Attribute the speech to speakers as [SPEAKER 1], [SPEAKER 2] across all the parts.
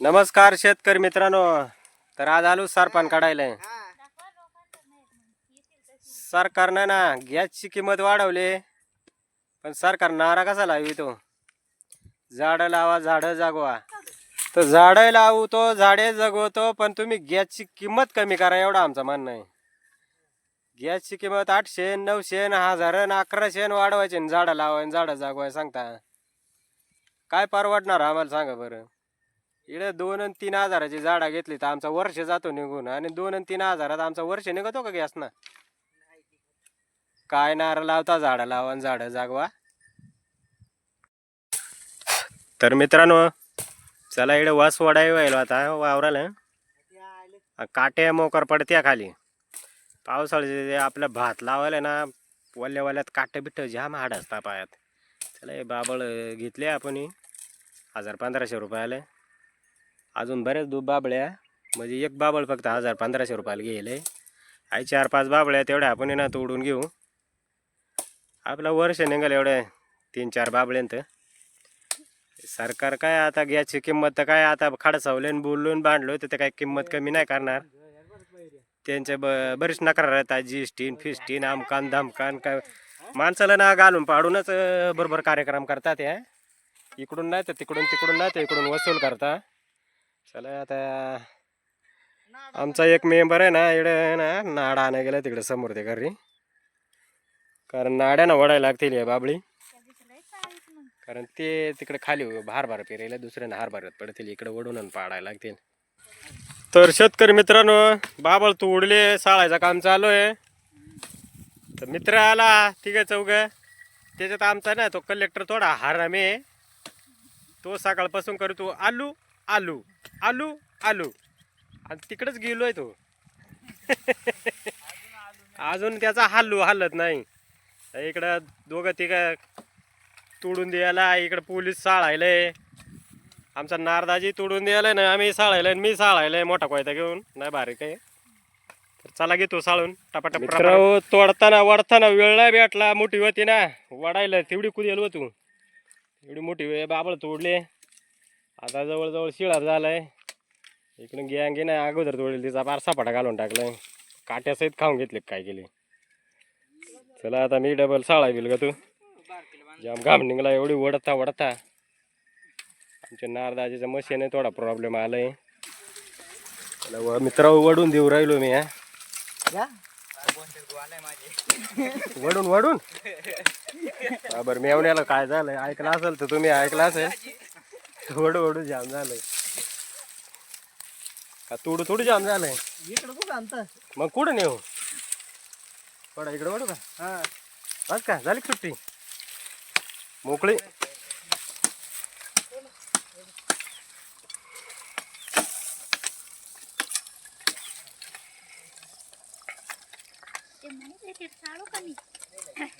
[SPEAKER 1] नमस्कार शेतकरी मित्रांनो. तर आज आलो सारपान काढायला. सरकारनं ना गॅसची किंमत वाढवली. पण सरकार नारा कसा लावी तो? झाडं लावा झाडं जागवा. तर झाडं लावू तो झाडे जगवतो पण तुम्ही गॅसची किंमत कमी करा एवढं आमचं म्हणणं आहे. गॅसची किंमत आठशे नऊशे न हजार अकराशे वाढवायचे न झाडं लावाय झाडं जागवाय सांगता. काय परवडणार आम्हाला सांगा बरं. इकडे दोन आणि तीन हजाराची झाडं घेतली तर आमचा वर्ष जातो निघून. आणि दोन आणि तीन हजारात आमचा वर्ष निघतो का गॅस ना काय नारळ लावता झाडं लावा आणि झाडं जागवा. तर मित्रांनो चला इकडे वास वडाई व्हायला आता हो, वावराला. काट्या मोकर पडत्या खाली. पावसाळ्याचे जे आपलं भात लावायला ना वल्ल्या वल्यात काटे बिट्ट जाम हाड असता पायात. चला हे बाबळ घेतले आपण हजार पंधराशे रुपयाला. अजून बरेच दूध बाबळ्या म्हणजे एक बाबळ फक्त हजार पंधराशे रुपयाला गेले. आहे चार पाच बाबळ्या तेवढ्या आपण ना तोडून घेऊ. आपलं वर्ष निघाल एवढ्या तीन चार बाबळ्यांत. सरकार काय आता गॅसची किंमत तर काय आता खाडसावलेन बोलून बांधलो तर ते काय किंमत कमी नाही करणार. त्यांचे ब बरेच नकार राहतात जी एस टीन फिस टीन आमकान धामकान काय. माणसाला ना घालून पाडूनच बरोबर कार्यक्रम करतात या. इकडून नाही तर तिकडून तिकडून नाही तर इकडून वसूल करता. चला आता. आमचा एक मेंबर आहे ना इकडे ना नाडा आणायला गेला तिकडे समोर ते घरी. कारण नाड्यानं वडायला लागतील या बाबळी. कारण ते तिकडे खाली भार भार पेरायला दुसऱ्यानं हार भारत पडतील इकडे वडून आणि पाडायला लागतील. तर शेतकरी मित्रांनो बाबळ तोडले साळायचं काम चालू आहे. तर मित्र आला ठीक आहे चौघ. त्याच्यात आमचा ना तो कलेक्टर थोडा हारामे. तो सकाळपासून करतो आलू आलू. आलू आलू. आणि गेलो गेलोय तो. अजून त्याचा हल्लू हलत नाही. इकडं दोघं तिघं तोडून द्यायला इकडं पोलीस साळायलंय आमचा नारदाजी तोडून द्यायला ना आम्ही साळायला मी साळायलाय मोठा कोयता घेऊन. नाही बारीक आहे तर चला घेतो साळून. टपाटप तोडताना वडताना वेळ नाही भेटला. मोठी होती ना. वडायला तेवढी कुदेल होतो. एवढी मोठी वेळ बाबळ तोडले. आता जवळजवळ शिळाप झालाय. इकडून गँगे नाही अगोदर तोडेल तिचा पार सपाटा घालून टाकलाय. काट्यासहित खाऊन घेतले काय केले. चला आता मी डबल साळा बिल का तू. जाम घाम निघला एवढी वडता वडता आमच्या नारदाजीच्या मशीन थोडा प्रॉब्लेम आलाय. त्याला मित्र वडून देऊ राहिलो मी हा. वडून वडून बरं मेवण्याला काय झालंय? ऐकलं असेल तर तुम्ही ऐकलं असेल. वडू वडू जाम झालंय. का तोडू थोडं जाम झालंय.
[SPEAKER 2] इकडं कुठं आणतं
[SPEAKER 1] मग कुठं नेऊ? पडा इकडे वडू का?
[SPEAKER 2] हा.
[SPEAKER 1] बस का? झाली का सुट्टी. मोकळी.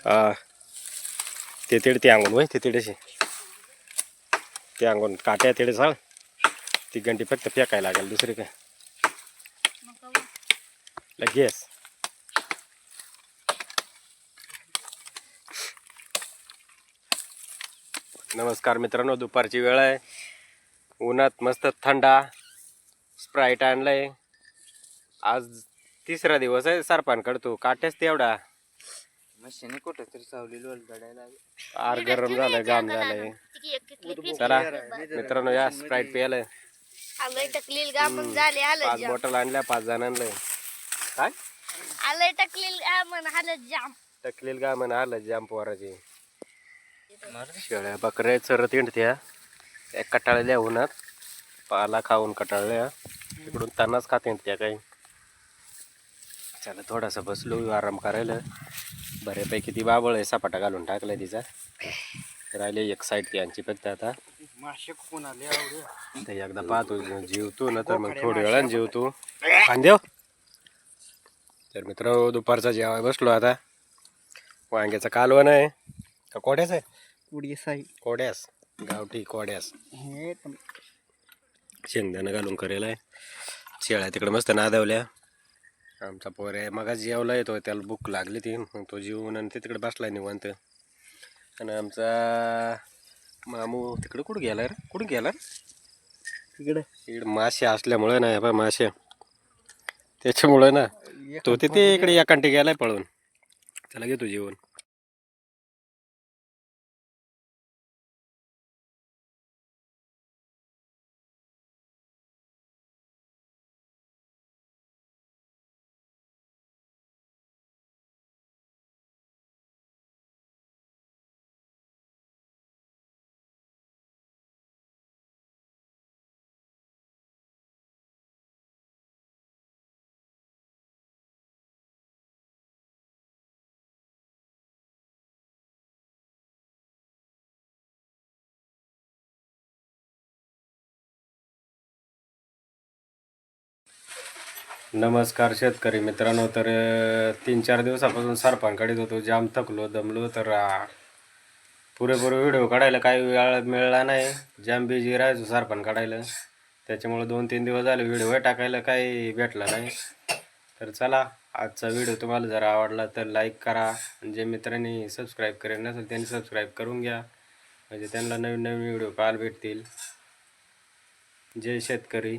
[SPEAKER 1] हा. ते तिडे ते अंगून वय ते तिडेशी ते अंगून काट्या तिडे चाळ ती गंटी फक्त फेकायला लागेल दुसरी काय लगेच नमस्कार मित्रांनो दुपारची वेळ आहे उन्हात मस्त थंडा स्प्राईट आणलंय आज तिसरा दिवस आहे सरपान करतो काट्याच तेवढा
[SPEAKER 2] मशीने कुठं तरी सावली लोल गडायला
[SPEAKER 1] आर गरम झालंय गाम झालंय चला मित्रांनो या स्प्राईट प्यायला
[SPEAKER 3] आलंय टकलील गा मग झाले आलं
[SPEAKER 1] पाच बॉटल आणल्या पाच जणांना काय?
[SPEAKER 3] आलंय टकलील गा म्हण आलं जाम.
[SPEAKER 1] टकलेल का म्हणा आलं जाम पोराची. शेळ्या बकऱ्या चरत इंडत्या एक कटाळल्या उन्हात. पाला खाऊन कटाळल्या. तिकडून तानाच खात त्या काही. चला थोडासा बसलो आराम करायला. बऱ्यापैकी ती बाबळ आहे सपाटा घालून टाकलाय तिचा. राहिले एक साईड ती यांची फक्त आता.
[SPEAKER 2] मासे कोण आले आवडे
[SPEAKER 1] ते एकदा पाहतो जेवतो ना तर मग थोड्या वेळाने जेवतो खांदेव तर मित्र दुपारचा जेवाय बसलो आता. वांग्याचं कालवण आहे. का कोड्याच आहे?
[SPEAKER 2] उडी साई
[SPEAKER 1] कोड्यास. गावठी कोड्यास.
[SPEAKER 2] हे पण.
[SPEAKER 1] शेंगदाणं घालून करेल आहे. शेळ्या तिकडे मस्त नादवल्या. आमचा पोरे मग जेवला येतो. त्याला भूक लागली ती. मग तो जेवून आणि ते तिकडे बसलाय निवांत. आणि आमचा मामू तिकडे कुठं गेला रे? कुठं गेला रे?
[SPEAKER 2] इकडे.
[SPEAKER 1] इकडे मासे असल्यामुळे ना हे बघ मासे. त्याच्यामुळे ना तो तिथे इकडे या कंटी गेलाय पळून. त्याला घेतो जेवण. नमस्कार शेतकरी मित्रांनो तर तीन चार दिवसापासून सरपांकडे होतो जाम थकलो दमलो तर पुरेपूर व्हिडिओ काढायला काही वेळ मिळाला नाही. जाम बिझी राहायचो सरपण काढायला. त्याच्यामुळे दोन तीन दिवस झाले व्हिडिओ टाकायला काही भेटला नाही. तर चला आजचा व्हिडिओ तुम्हाला जर आवडला तर लाईक करा. आणि जे मित्रांनी सबस्क्राईब करेल नसेल त्यांनी सबस्क्राईब करून घ्या. म्हणजे त्यांना नवीन नवीन व्हिडिओ पाहायला भेटतील. जय शेतकरी.